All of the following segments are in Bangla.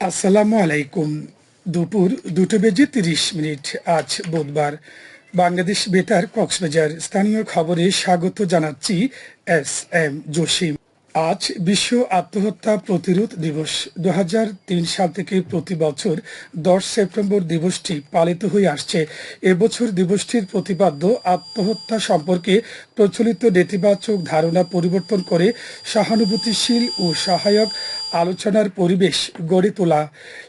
আসসালামু আলাইকুম। দুপুর দুটো বেজে তিরিশ মিনিট। আজ বুধবার। বাংলাদেশ বেতার কক্সবাজার। স্থানীয় খবরে স্বাগত জানাচ্ছি এস এম জসিম। আজ বিশ্ব আত্মহত্যা প্রতিরোধ দিবস। দু সাল থেকে প্রতি বছর দশ সেপ্টেম্বর দিবসটি পালিত হয়ে আসছে। এবছর দিবসটির প্রতিপাদ্য আত্মহত্যা সম্পর্কে প্রচলিত নেতিবাচক ধারণা পরিবর্তন করে সহানুভূতিশীল ও সহায়ক আলোচনার পরিবেশ গড়ে তোলা।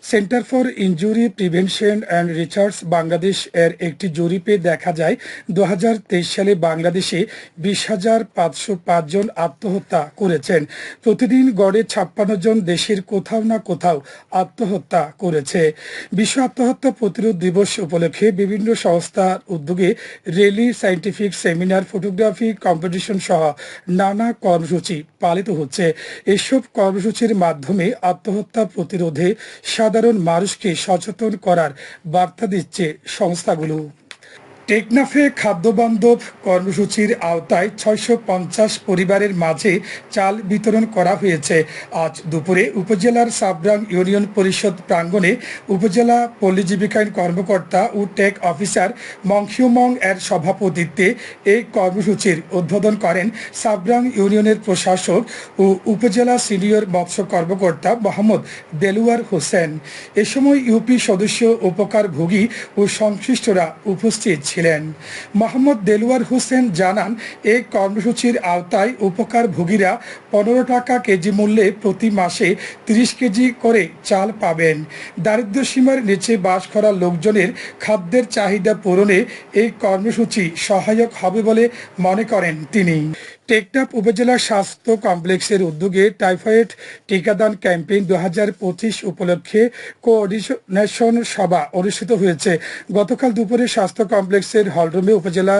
Centre for injury prevention and research Bangladesh এর একটি জরিপে দেখা যায় দু হাজার তেইশ সালে বাংলাদেশে বিশ হাজার পাঁচশো পাঁচজন আত্মহত্যা করেছেন। প্রতিদিন গড়ে ছাপ্পান্ন জন দেশের কোথাও না কোথাও আত্মহত্যা করেছে। বিশ্ব আত্মহত্যা প্রতিরোধ দিবস উপলক্ষে বিভিন্ন সংস্থার উদ্যোগে rally, scientific seminar, photography competition সহ নানা কর্মসূচি পালিত হচ্ছে। এসব কর্মসূচির মাধ্যমে আত্মহত্যা প্রতিরোধে সাধারণ মানুষকে সচেতন করার বার্তা দিচ্ছে সংস্থাগুলো। টেকনাফে খাদ্যবান্ধব কর্মসূচির আওতায় ছয়শো পঞ্চাশ পরিবারের মাঝে চাল বিতরণ করা হয়েছে। আজ দুপুরে উপজেলার সাবরাং ইউনিয়ন পরিষদ প্রাঙ্গণে উপজেলা পল্লী কর্মকর্তা ও টেক অফিসার মংসিউমং এর সভাপতিত্বে এই কর্মসূচির উদ্বোধন করেন সাবরাং ইউনিয়নের প্রশাসক ও উপজেলা সিনিয়র মৎস্য কর্মকর্তা মোহাম্মদ দেলুয়ার হোসেন। এ সময় ইউপি সদস্য, উপকারভোগী ও সংশ্লিষ্টরা উপস্থিত ছিলেন। ছিলেন। মোহাম্মদ দেলুয়ার হোসেন জানান, এই কর্মসূচির আওতায় উপকার ভোগীরা পনেরো টাকা কেজি মূল্যে প্রতি মাসে তিরিশ কেজি করে চাল পাবেন। দারিদ্র সীমার নিচে বাস করা লোকজনের খাদ্যের চাহিদা পূরণে এই কর্মসূচি সহায়ক হবে বলে মনে করেন তিনি। টেকনাফ উপজেলা স্বাস্থ্য কমপ্লেক্সের উদ্যোগে টাইফয়েড টিকাদান ক্যাম্পেইন দু হাজার পঁচিশ উপলক্ষে কোঅর্ডিনেশন সভা অনুষ্ঠিত হয়েছে। গতকাল দুপুরে স্বাস্থ্য কমপ্লেক্সের হলরুমে উপজেলা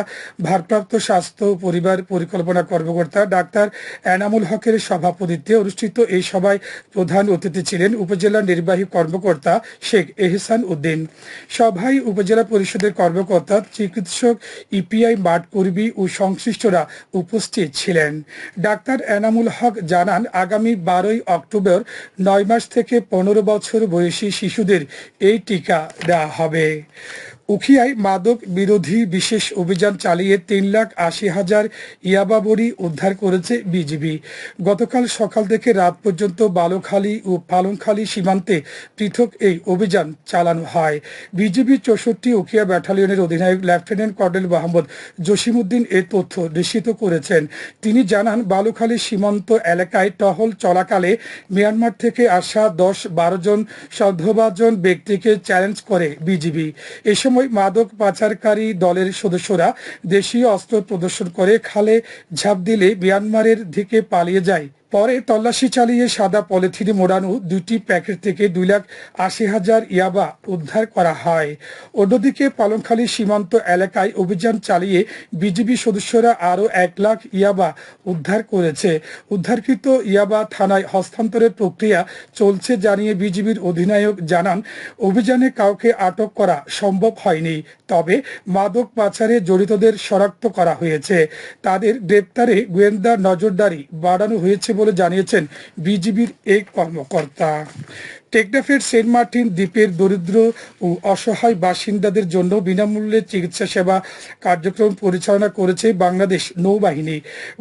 ভারপ্রাপ্ত স্বাস্থ্য পরিবার পরিকল্পনা কর্মকর্তা ডাক্তার এনামুল হকের সভাপতিত্বে অনুষ্ঠিত এই সভায় প্রধান অতিথি ছিলেন উপজেলা নির্বাহী কর্মকর্তা শেখ এহসান উদ্দিন। সভায় উপজেলা পরিষদের কর্মকর্তা, চিকিৎসক, ইপিআই, মাঠ কর্মী ও সংশ্লিষ্টরা উপস্থিত ছিলেন। ডাক্তার এনামুল হক জানান, আগামী বারোই অক্টোবর নয় মাস থেকে পনেরো বছর বয়সী শিশুদের এই টিকা দেওয়া হবে। উখিয়ায় মাদক বিরোধী বিশেষ অভিযান চালিয়ে তিন লাখ আশি হাজার ইয়াবা বড়ি উদ্ধার করেছে বিজিবি। গতকাল সকাল থেকে রাত পর্যন্ত বালুখালী ও পালংখালী সীমান্তে পৃথক এই অভিযান চালানো হয়। বিজিবি চৌষট্টি উখিয়া ব্যাটালিয়নের অধিনায়ক লেফটেন্যান্ট কর্নেল মোহাম্মদ জসিমুদ্দিন এ তথ্য নিশ্চিত করেছেন। তিনি জানান, বালুখালী সীমান্ত এলাকায় টহল চলাকালে মিয়ানমার থেকে আসা দশ বারো জন সন্দেহভাজন ব্যক্তিকে চ্যালেঞ্জ করে বিজিবি। এ সময় সময় মাদক পাচারকারী দলের সদস্যরা দেশীয় অস্ত্র প্রদর্শন করে খালে ঝাঁপ দিলে মিয়ানমারের দিকে পালিয়ে যায়। পরে তল্লাশি চালিয়ে সাদা পলিথিনে মোড়ানো দুটি প্যাকেট থেকে দুই লাখ আশি হাজার ইয়াবা উদ্ধার করা হয়। অন্যদিকে পালংখালী সীমান্ত এলাকায় অভিযান চালিয়ে বিজিবি সদস্যরা আরও এক লাখ ইয়াবা উদ্ধার করেছে। উদ্ধারকৃত ইয়াবা থানায় হস্তান্তরের প্রক্রিয়া চলছে জানিয়ে বিজিবির অধিনায়ক জানান, অভিযানে কাউকে আটক করা সম্ভব হয়নি, তবে মাদক পাচারে জড়িতদের শনাক্ত করা হয়েছে। তাদের গ্রেপ্তারে গোয়েন্দা নজরদারি বাড়ানো হয়েছে বলে জানিয়েছেন বিজিবির এক কর্মকর্তা। টেকনাফের সেন্ট মার্টিন দ্বীপের দরিদ্র ও অসহায় বাসিন্দাদের জন্য বিনামূল্যে চিকিৎসা সেবা কার্যক্রম পরিচালনা করেছে বাংলাদেশ নৌবাহিনী।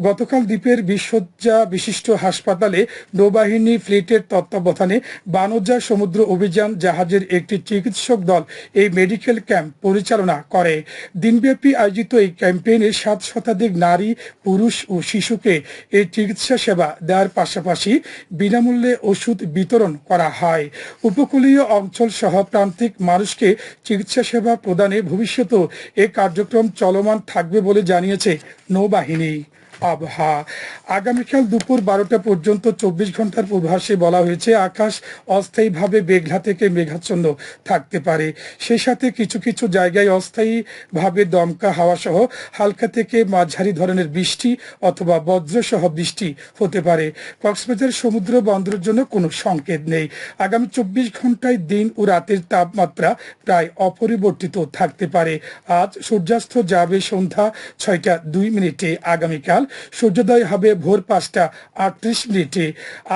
গতকাল দ্বীপের বিশ্বজ্জা বিশিষ্ট হাসপাতালে নৌবাহিনী ফ্লিটের তত্ত্বাবধানে বানজ্জা সমুদ্র অভিযান জাহাজের একটি চিকিৎসক দল এই মেডিকেল ক্যাম্প পরিচালনা করে। দিনব্যাপী আয়োজিত এই ক্যাম্পেইনে সাত শতাধিক নারী, পুরুষ ও শিশুকে এই চিকিৎসা সেবা দেওয়ার পাশাপাশি বিনামূল্যে ওষুধ বিতরণ করা হয়। হয় উপকূলীয় অঞ্চল সহ প্রান্তিক মানুষকে চিকিৎসা সেবা প্রদানে ভবিষ্যতেও এ কার্যক্রম চলমান থাকবে বলে জানিয়েছে নৌবাহিনী। আবহাওয়া। আগামীকাল দুপুর বারোটা পর্যন্ত চব্বিশ ঘণ্টার পূর্বাসে বলা হয়েছে, আকাশ অস্থায়ীভাবে মেঘলা থেকে মেঘাচ্ছন্ন থাকতে পারে। সেই সাথে কিছু কিছু জায়গায় অস্থায়ীভাবে দমকা হাওয়া সহ হালকা থেকে মাঝারি ধরনের বৃষ্টি অথবা বজ্রসহ বৃষ্টি হতে পারে। কক্সবাজার সমুদ্র বন্দরের জন্য কোনো সংকেত নেই। আগামী চব্বিশ ঘন্টায় দিন ও রাতের তাপমাত্রা প্রায় অপরিবর্তিত থাকতে পারে। আজ সূর্যাস্ত যাবে সন্ধ্যা ছয়টা দুই মিনিটে। আগামীকাল সূর্যোদয় হবে ভোর পাঁচটা আটত্রিশ মিনিটে।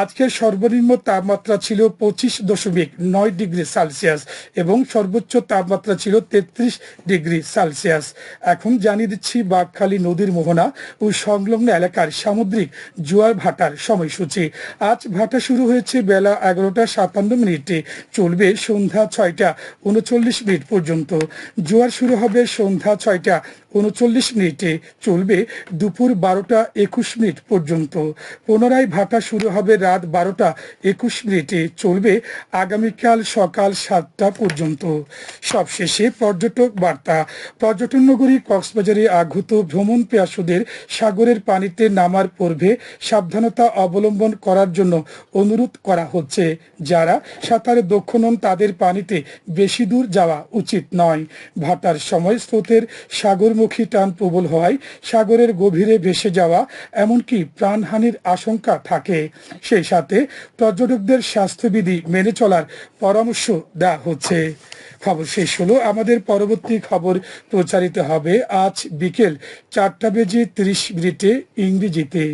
আজকের সর্বনিম্ন তাপমাত্রা ছিল পঁচিশ দশমিক নয় ডিগ্রি সেলসিয়াস এবং সর্বোচ্চ তাপমাত্রা ছিল তেত্রিশ ডিগ্রি সেলসিয়াস। এখন জানিয়ে দিচ্ছি বাঘখালী নদীর মোহনা ও সংলগ্ন এলাকার সামুদ্রিক জোয়ার ভাটার সময়সূচি। আজ ভাটা শুরু হয়েছে বেলা এগারোটা সাতান্ন মিনিটে, চলবে সন্ধ্যা ছয়টা উনচল্লিশ মিনিট পর্যন্ত। জোয়ার শুরু হবে সন্ধ্যা ছয়টা উনচল্লিশ মিনিটে চলবে দুপুর বারোটা একুশ মিনিট পর্যন্ত। পুনরায় ভাটা শুরু হবে রাত বারোটা একুশ মিনিটে চলবে আগামীকাল সকাল সাতটা পর্যন্ত। সবশেষে পর্যটক বার্তা। পর্যটন নগরী কক্সবাজারে আগত ভ্রমণ পেয়াসুদের সাগরের পানিতে নামার পূর্বে সাবধানতা অবলম্বন করার জন্য অনুরোধ করা হচ্ছে। যারা সাঁতারে দক্ষ নন, তাদের পানিতে বেশি দূর যাওয়া উচিত নয়। ভাটার সময় স্রোতের সাগরমুখী টান প্রবল হওয়ায় সাগরের গভীরে ভেসে যাওয়া, এমনকি প্রাণহানির আশঙ্কা থাকে। সেই সাথে পর্যটকদের স্বাস্থ্যবিধি মেনে চলার পরামর্শ দেওয়া হচ্ছে। খবর শেষ হলো। আমাদের পরবর্তী খবর প্রচারিত হবে আজ বিকেল চারটা বেজে তিরিশ মিনিটে ইংরেজিতে।